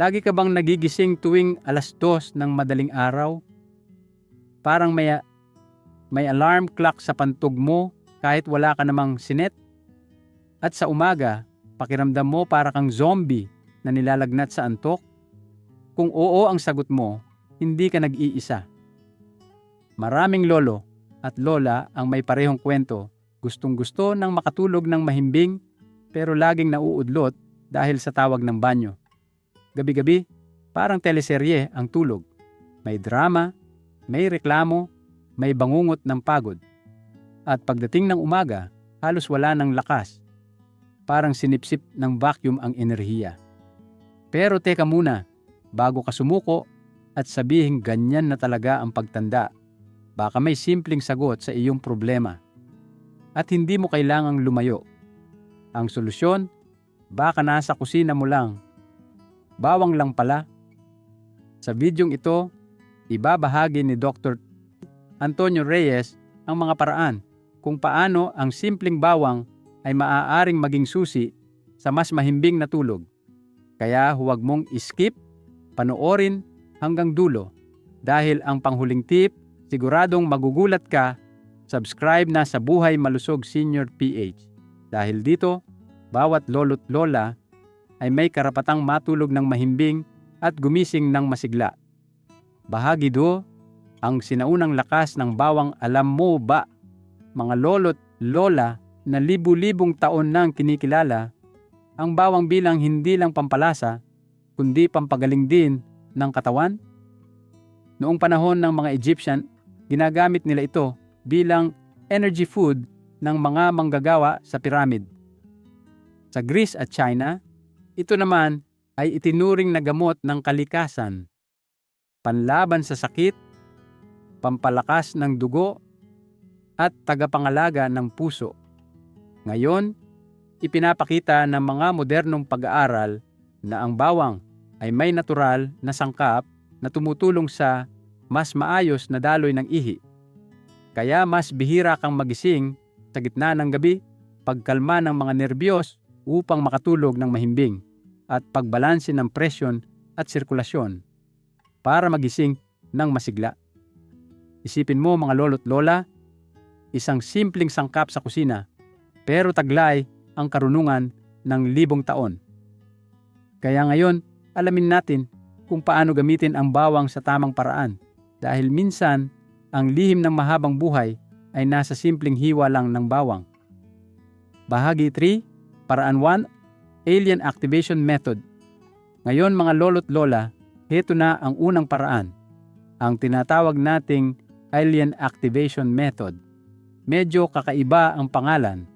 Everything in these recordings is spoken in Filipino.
Lagi ka bang nagigising tuwing alas dos ng madaling araw? Parang may, may alarm clock sa pantog mo kahit wala ka namang sinet? At sa umaga, pakiramdam mo para kang zombie na nilalagnat sa antok? Kung oo ang sagot mo, hindi ka nag-iisa. Maraming lolo at lola ang may parehong kwento. Gustong gusto ng makatulog ng mahimbing pero laging nauudlot dahil sa tawag ng banyo. Gabi-gabi, parang teleserye ang tulog. May drama, may reklamo, may bangungot ng pagod. At pagdating ng umaga, halos wala ng lakas. Parang sinipsip ng vacuum ang enerhiya. Pero teka muna, bago ka sumuko at sabihin ganyan na talaga ang pagtanda, baka may simpleng sagot sa iyong problema. At hindi mo kailangang lumayo. Ang solusyon, baka nasa kusina mo lang. Bawang lang pala. Sa videong ito, ibabahagi ni Dr. Antonio Reyes ang mga paraan kung paano ang simpleng bawang ay maaaring maging susi sa mas mahimbing na tulog. Kaya huwag mong skip, panoorin hanggang dulo dahil ang panghuling tip, siguradong magugulat ka, subscribe na sa Buhay Malusog Senior PH. Dahil dito, bawat lolo't lola ay may karapatang matulog ng mahimbing at gumising ng masigla. Bahagi do, ang sinaunang lakas ng bawang alam mo ba, mga lolo't lola na libu-libong taon nang kinikilala, ang bawang bilang hindi lang pampalasa, kundi pampagaling din ng katawan? Noong panahon ng mga Egyptian, ginagamit nila ito bilang energy food ng mga manggagawa sa piramid. Sa Greece at China, ito naman ay itinuring na gamot ng kalikasan, panlaban sa sakit, pampalakas ng dugo, at tagapangalaga ng puso. Ngayon, ipinapakita ng mga modernong pag-aaral na ang bawang ay may natural na sangkap na tumutulong sa mas maayos na daloy ng ihi. Kaya mas bihira kang magising sa gitna ng gabi, pagkalma ng mga nerbiyos upang makatulog ng mahimbing at pagbalanse ng presyon at sirkulasyon para magising ng masigla. Isipin mo mga lolo't lola, isang simpleng sangkap sa kusina, pero taglay ang karunungan ng libong taon. Kaya ngayon, alamin natin kung paano gamitin ang bawang sa tamang paraan dahil minsan ang lihim ng mahabang buhay ay nasa simpleng hiwa lang ng bawang. Bahagi 3, Paraan 1, Alien Activation Method. Ngayon mga lolo't lola, heto na ang unang paraan, ang tinatawag nating Alien Activation Method. Medyo kakaiba ang pangalan,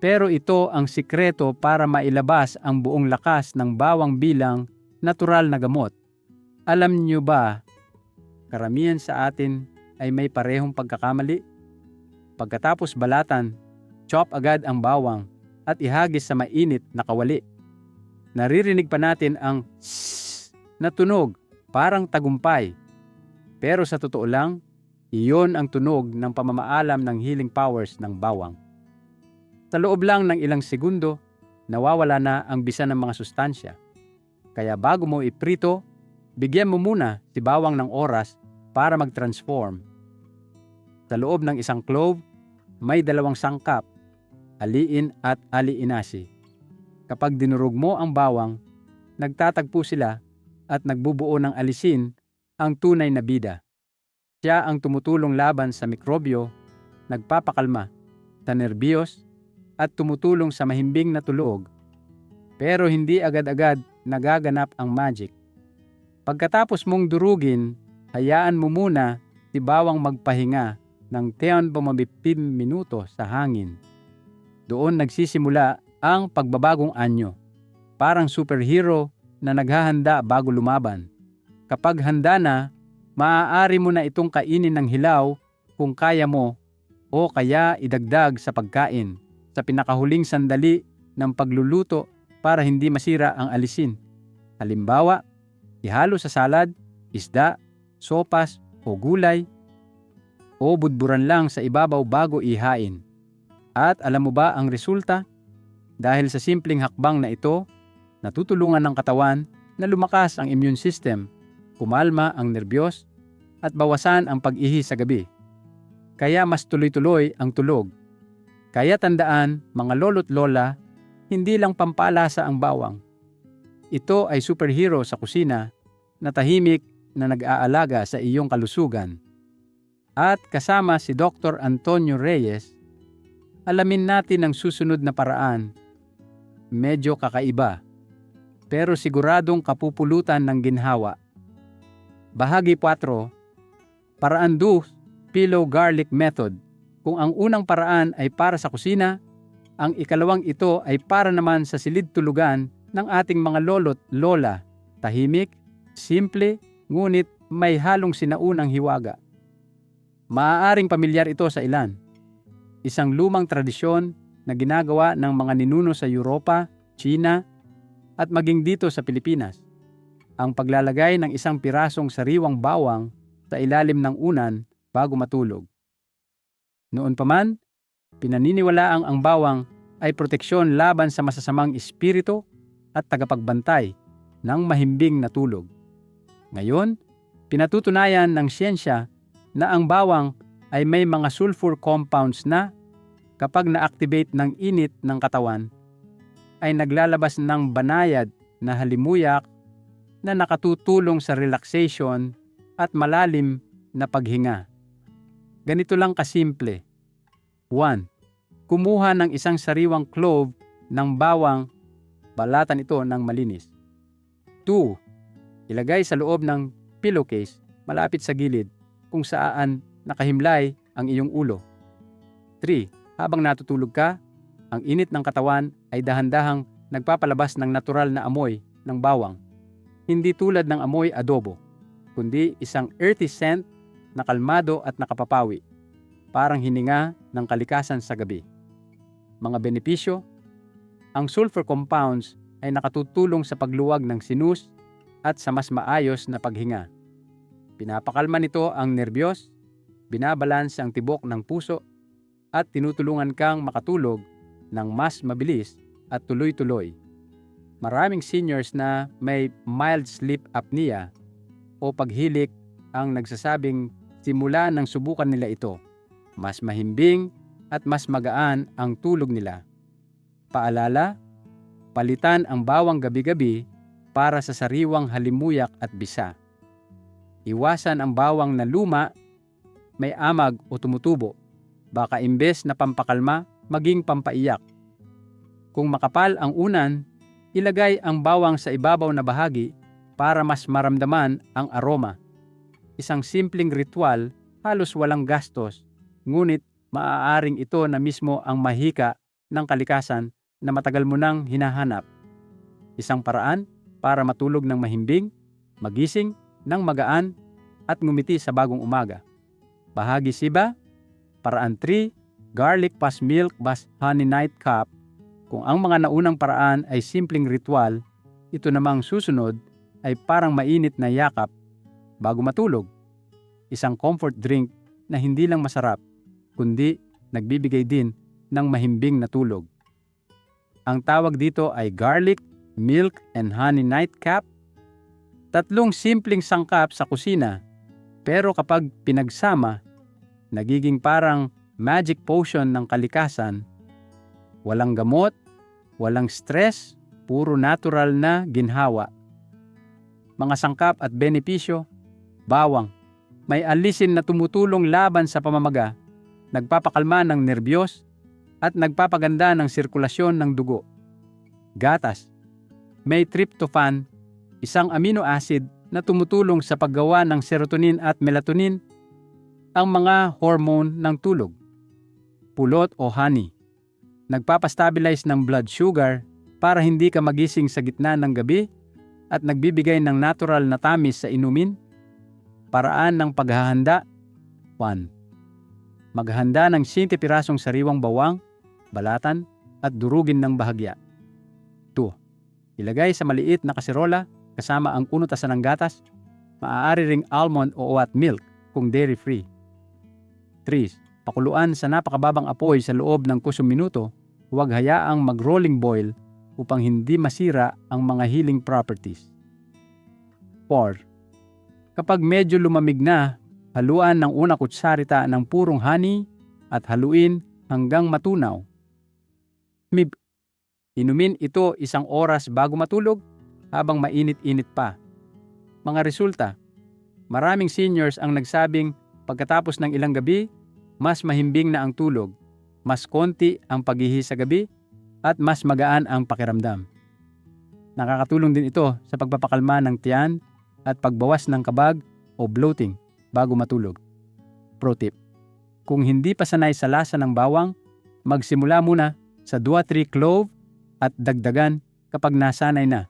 pero ito ang sikreto para mailabas ang buong lakas ng bawang bilang natural na gamot. Alam niyo ba, karamihan sa atin ay may parehong pagkakamali? Pagkatapos balatan, chop agad ang bawang at ihagis sa mainit na kawali. Naririnig pa natin ang sss na tunog parang tagumpay. Pero sa totoo lang, iyon ang tunog ng pamamaalam ng healing powers ng bawang. Sa loob lang ng ilang segundo, nawawala na ang bisa ng mga sustansya. Kaya bago mo iprito, bigyan mo muna si bawang ng oras para mag-transform. Sa loob ng isang clove, may dalawang sangkap, aliin at aliinasi. Kapag dinurog mo ang bawang, nagtatagpo sila at nagbubuo ng alisin ang tunay na bida. Siya ang tumutulong laban sa mikrobyo, nagpapakalma sa nerbiyos at tumutulong sa mahimbing na tulog. Pero hindi agad-agad nagaganap ang magic. Pagkatapos mong durugin, hayaan mo muna si bawang magpahinga ng 10 bumabipim minuto sa hangin. Doon nagsisimula ang pagbabagong anyo. Parang superhero na naghahanda bago lumaban. Kapag handa na, maaari mo na itong kainin ng hilaw kung kaya mo o kaya idagdag sa pagkain sa pinakahuling sandali ng pagluluto para hindi masira ang alisin. Halimbawa, ihalo sa salad, isda, sopas o gulay o budburan lang sa ibabaw bago ihain. At alam mo ba ang resulta? Dahil sa simpleng hakbang na ito, natutulungan ng katawan na lumakas ang immune system, kumalma ang nerbiyos, at bawasan ang pag-ihi sa gabi. Kaya mas tuloy-tuloy ang tulog. Kaya tandaan, mga lolo't lola, hindi lang pampalasa ang bawang. Ito ay superhero sa kusina na tahimik na nag-aalaga sa iyong kalusugan. At kasama si Dr. Antonio Reyes, alamin natin ang susunod na paraan. Medyo kakaiba, pero siguradong kapupulutan ng ginhawa. Bahagi 4, Paraan 2, Pillow Garlic Method. Kung ang unang paraan ay para sa kusina, ang ikalawang ito ay para naman sa silid tulugan ng ating mga lolo't lola. Tahimik, simple, ngunit may halong sinaunang hiwaga. Maaaring pamilyar ito sa ilan. Isang lumang tradisyon na ginagawa ng mga ninuno sa Europa, China, at maging dito sa Pilipinas. Ang paglalagay ng isang pirasong sariwang bawang sa ilalim ng unan bago matulog. Noon pa man, pinaniniwalaang ang bawang ay proteksyon laban sa masasamang espiritu at tagapagbantay ng mahimbing na tulog. Ngayon, pinatutunayan ng siyensya na ang bawang ay may mga sulfur compounds na kapag na-activate ng init ng katawan ay naglalabas ng banayad na halimuyak na nakatutulong sa relaxation at malalim na paghinga. Ganito lang kasimple. 1. Kumuha ng isang sariwang clove ng bawang, balatan ito ng malinis. 2. Ilagay sa loob ng pillowcase malapit sa gilid kung saan nakahimlay ang iyong ulo. 3. Habang natutulog ka, ang init ng katawan ay dahan-dahang nagpapalabas ng natural na amoy ng bawang. Hindi tulad ng amoy adobo kundi isang earthy scent na kalmado at nakapapawi, parang hininga ng kalikasan sa gabi. Mga benepisyo, ang sulfur compounds ay nakatutulong sa pagluwag ng sinus at sa mas maayos na paghinga. Pinapakalma nito ang nerbiyos, binabalans ang tibok ng puso, at tinutulungan kang makatulog ng mas mabilis at tuloy-tuloy. Maraming seniors na may mild sleep apnea o paghilik ang nagsasabing simula ng subukan nila ito. Mas mahimbing at mas magaan ang tulog nila. Paalala, palitan ang bawang gabi-gabi para sa sariwang halimuyak at bisa. Iwasan ang bawang na luma, may amag o tumutubo. Baka imbes na pampakalma, maging pampaiyak. Kung makapal ang unan, ilagay ang bawang sa ibabaw na bahagi para mas maramdaman ang aroma. Isang simpleng ritual, halos walang gastos, ngunit maaaring ito na mismo ang mahika ng kalikasan na matagal mo nang hinahanap. Isang paraan para matulog ng mahimbing, magising ng magaan at ngumiti sa bagong umaga. Bahagi siba, paraan 3, garlic pas milk bas honey night cup. Kung ang mga naunang paraan ay simpleng ritual, ito namang susunod ay parang mainit na yakap bago matulog. Isang comfort drink na hindi lang masarap, kundi nagbibigay din ng mahimbing na tulog. Ang tawag dito ay garlic, milk, and honey nightcap. Tatlong simpleng sangkap sa kusina, pero kapag pinagsama, nagiging parang magic potion ng kalikasan. Walang gamot, walang stress, puro natural na ginhawa mga sangkap at benepisyo, bawang. May alisin na tumutulong laban sa pamamaga, nagpapakalma ng nerbiyos, at nagpapaganda ng sirkulasyon ng dugo. Gatas. May tryptophan, isang amino acid na tumutulong sa paggawa ng serotonin at melatonin, ang mga hormone ng tulog. Pulot o honey. Nagpapastabilize ng blood sugar para hindi ka magising sa gitna ng gabi at nagbibigay ng natural na tamis sa inumin? Paraan ng paghahanda 1. Maghanda ng 7 pirasong sariwang bawang, balatan, at durugin ng bahagya. 2. Ilagay sa maliit na kaserola kasama ang unutasan ng gatas, maaari ring almond o oat milk kung dairy-free. 3. Pakuluan sa napakababang apoy sa loob ng kusong minuto, huwag hayaang mag-rolling boil upang hindi masira ang mga healing properties. 4. Kapag medyo lumamig na, haluan ng una kutsarita ng purong honey at haluin hanggang matunaw. Mib, inumin ito isang oras bago matulog habang mainit-init pa. Mga resulta, maraming seniors ang nagsabing pagkatapos ng ilang gabi, mas mahimbing na ang tulog, mas konti ang paghihi sa gabi, at mas magaan ang pakiramdam. Nakakatulong din ito sa pagpapakalma ng tiyan at pagbawas ng kabag o bloating bago matulog. Pro tip. Kung hindi pa sanay sa lasa ng bawang, magsimula muna sa 2-3 clove at dagdagan kapag nasanay na.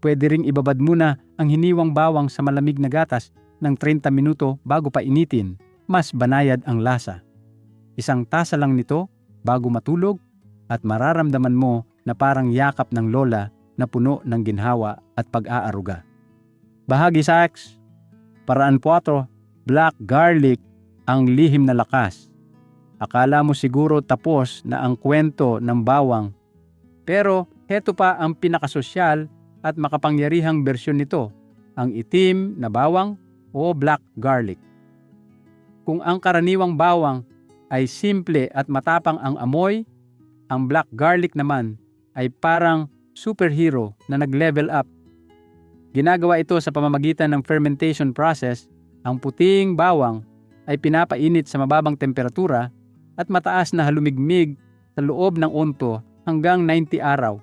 Pwede ring ibabad muna ang hiniwang bawang sa malamig na gatas ng 30 minuto bago pa initin. Mas banayad ang lasa. Isang tasa lang nito bago matulog at mararamdaman mo na parang yakap ng lola na puno ng ginhawa at pag-aaruga. Bahagi sa X, paraan 4, black garlic ang lihim na lakas. Akala mo siguro tapos na ang kwento ng bawang. Pero heto pa ang pinakasosyal at makapangyarihang bersyon nito, ang itim na bawang o black garlic. Kung ang karaniwang bawang ay simple at matapang ang amoy, ang black garlic naman ay parang superhero na nag-level up. Ginagawa ito sa pamamagitan ng fermentation process, ang puting bawang ay pinapainit sa mababang temperatura at mataas na halumigmig sa loob ng unto hanggang 90 araw.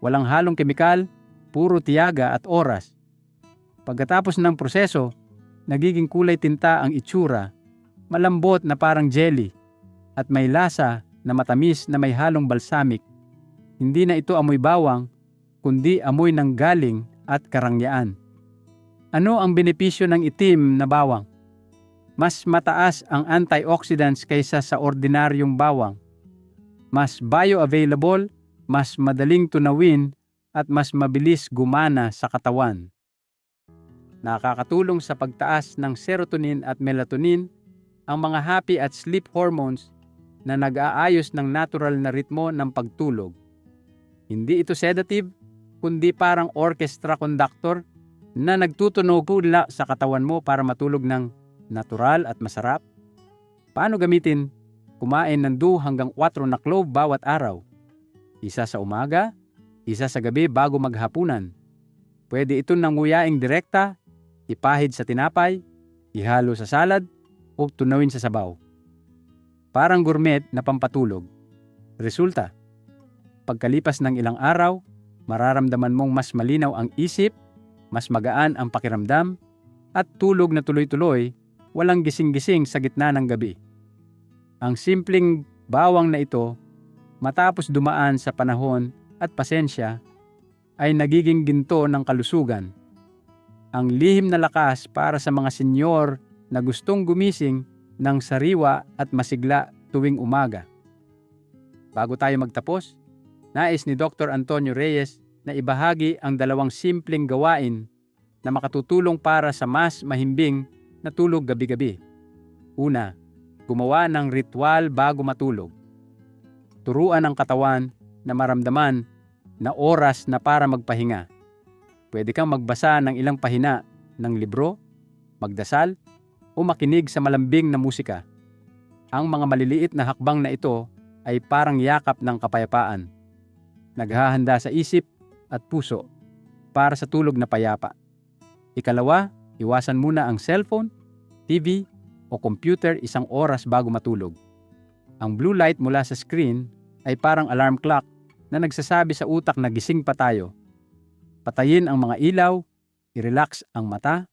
Walang halong kemikal, puro tiyaga at oras. Pagkatapos ng proseso, nagiging kulay tinta ang itsura, malambot na parang jelly, at may lasa na matamis na may halong balsamic. Hindi na ito amoy bawang, kundi amoy ng galing at karangyaan. Ano ang benepisyo ng itim na bawang? Mas mataas ang antioxidants kaysa sa ordinaryong bawang. Mas bioavailable, mas madaling tunawin, at mas mabilis gumana sa katawan. Nakakatulong sa pagtaas ng serotonin at melatonin, ang mga happy at sleep hormones na nag-aayos ng natural na ritmo ng pagtulog. Hindi ito sedative, kundi parang orchestra conductor na nagtutunog hula sa katawan mo para matulog ng natural at masarap. Paano gamitin? Kumain ng 2 hanggang 4 na clove bawat araw. Isa sa umaga, isa sa gabi bago maghapunan. Pwede ito nanguyaing direkta, ipahid sa tinapay, ihalo sa salad, o tunawin sa sabaw. Parang gourmet na pampatulog. Resulta, pagkalipas ng ilang araw, mararamdaman mong mas malinaw ang isip, mas magaan ang pakiramdam, at tulog na tuloy-tuloy, walang gising-gising sa gitna ng gabi. Ang simpleng bawang na ito, matapos dumaan sa panahon at pasensya, ay nagiging ginto ng kalusugan. Ang lihim na lakas para sa mga senyor na gustong gumising ng sariwa at masigla tuwing umaga. Bago tayo magtapos, nais ni Dr. Antonio Reyes na ibahagi ang dalawang simpleng gawain na makatutulong para sa mas mahimbing na tulog gabi-gabi. Una, gumawa ng ritual bago matulog. Turuan ang katawan na maramdaman na oras na para magpahinga. Pwede kang magbasa ng ilang pahina ng libro, magdasal, o makinig sa malambing na musika. Ang mga maliliit na hakbang na ito ay parang yakap ng kapayapaan. Naghahanda sa isip at puso para sa tulog na payapa. Ikalawa, iwasan muna ang cellphone, TV, o computer isang oras bago matulog. Ang blue light mula sa screen ay parang alarm clock na nagsasabi sa utak na gising pa tayo. Patayin ang mga ilaw, i-relax ang mata,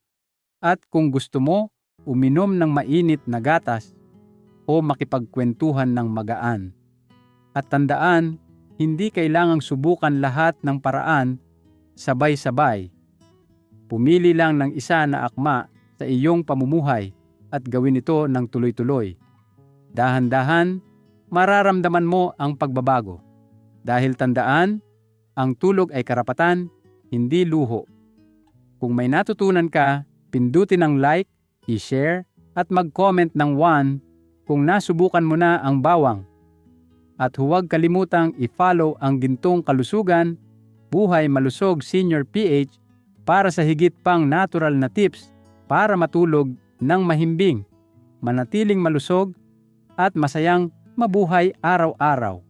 at kung gusto mo, uminom ng mainit na gatas o makipagkwentuhan ng magaan. At tandaan, hindi kailangang subukan lahat ng paraan sabay-sabay. Pumili lang ng isa na akma sa iyong pamumuhay at gawin ito ng tuloy-tuloy. Dahan-dahan, mararamdaman mo ang pagbabago. Dahil tandaan, ang tulog ay karapatan, hindi luho. Kung may natutunan ka, pindutin ang like i-share at mag-comment ng 1 kung nasubukan mo na ang bawang. At huwag kalimutang i-follow ang Gintong Kalusugan, Buhay Malusog Senior PH para sa higit pang natural na tips para matulog ng mahimbing, manatiling malusog at masayang mabuhay araw-araw.